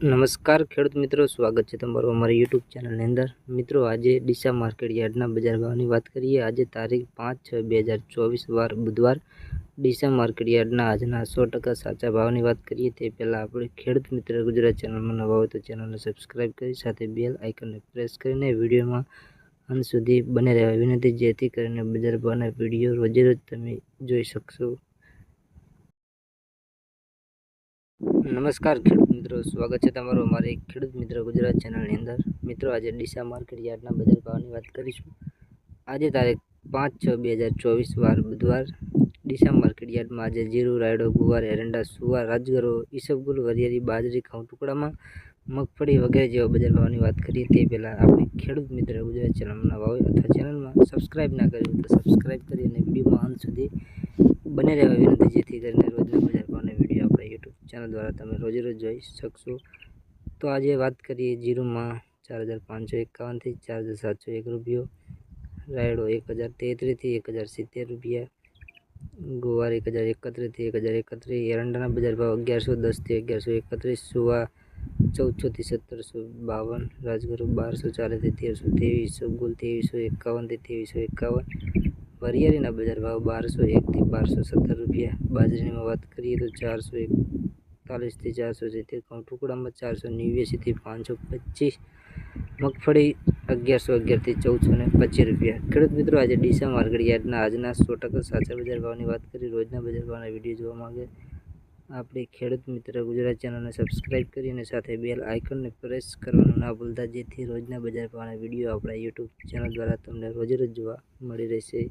નમસ્કાર ખેડૂત મિત્રો, સ્વાગત છે તમારું અમારી યુટ્યુબ ચેનલની અંદર. મિત્રો, આજે ડીસા માર્કેટ યાર્ડના બજાર ભાવની વાત કરીએ. આજે તારીખ પાંચ છ બે હજાર ચોવીસ વાર બુધવાર ડીસા માર્કેટ યાર્ડના આજના સો ટકા સાચા ભાવની વાત કરીએ. તે પહેલાં આપણે ખેડૂત મિત્ર ગુજરાત ચેનલમાં નવા હોય તો ચેનલને સબસ્ક્રાઈબ કરી સાથે બેલ આઇકનને પ્રેસ કરીને વિડીયોમાં અંત સુધી બને રહેવા વિનંતી. જેથી કરીને બજાર ભાવના વીડિયો રોજે રોજ તમે જોઈ શકશો. નમસ્કાર ખેડૂત મિત્રો, સ્વાગત છે તમારું અમારી ખેડૂત મિત્ર ગુજરાત ચેનલની અંદર. મિત્રો, આજે ડીસા માર્કેટ યાર્ડના બજાર ભાવની વાત કરીશું. આજે તારીખ પાંચ છ બે હજાર ચોવીસ, વાર બુધવાર ડીસા માર્કેટ યાર્ડમાં આજે જીરું, રાયડો, ગુવાર, એરંડા, સુવાર, રાજગરો, ઈસબગુલ, વરિયાળી, બાજરી, ઘઉં ટુકડામાં મગફળી વગેરે જેવા બજાર ભાવની વાત કરીએ તે પહેલાં આપણે ખેડૂત મિત્ર ગુજરાત ચેનલના નવા અથવા ચેનલમાં સબસ્ક્રાઈબ ના કર્યું તો સબસ્ક્રાઈબ કરી અને વિડીયોમાં અંત સુધી બને રહેવા વિનંતી જેથી કરીને રોજના બજાર ભાવના વીડિયો આપણા યુટ્યુબ ચેનલ દ્વારા તમે રોજે રોજ જોઈ શકશો. તો આજે વાત કરીએ જીરોમાં ચાર હજાર પાંચસો એકાવનથી ચાર હજાર સાતસો એક રૂપિયો. રાયડો એક હજાર તેત્રીસથી એક હજાર સિત્તેર રૂપિયા. ગુવાર એક હજાર એકત્રીસથી એક હજાર એકત્રીસ. એરંડાના બજાર ભાવ અગિયારસો દસથી અગિયારસો એકત્રીસ. સુવા ચૌદસોથી સત્તરસો બાવન. રાજગુરુ બારસો ચાલીસથી તેરસો ત્રેવીસો. ગુલ ત્રેવીસો એકાવનથી ત્રેવીસો એકાવન. વરિયાળીના બજાર ભાવ બારસો એકથી બારસો સત્તર રૂપિયા. બાજરીની વાત કરીએ તો ચારસો એકતાલીસથી ચારસો સિત્તેર ઘઉં ટુકડામાં ચારસો નેવ્યાસીથી પાંચસો પચીસ, મગફળી અગિયારસો અગિયારથી ચૌદસો ને પચીસ રૂપિયા. ખેડૂત મિત્રો, આજે ડીસા માર્કેટ યાર્ડના આજના સો ટકા સાચા બજાર ભાવની વાત કરી. રોજના બજાર ભાવના વીડિયો જોવા માંગે આપણે ખેડૂત મિત્ર ગુજરાત ચેનલને સબસ્ક્રાઈબ કરી અને સાથે બેલ આઇકનને પ્રેસ કરવાનું ના ભૂલતા, જેથી રોજના બજાર ભાવના વીડિયો આપણા યુટ્યુબ ચેનલ દ્વારા તમને રોજે જોવા મળી રહેશે.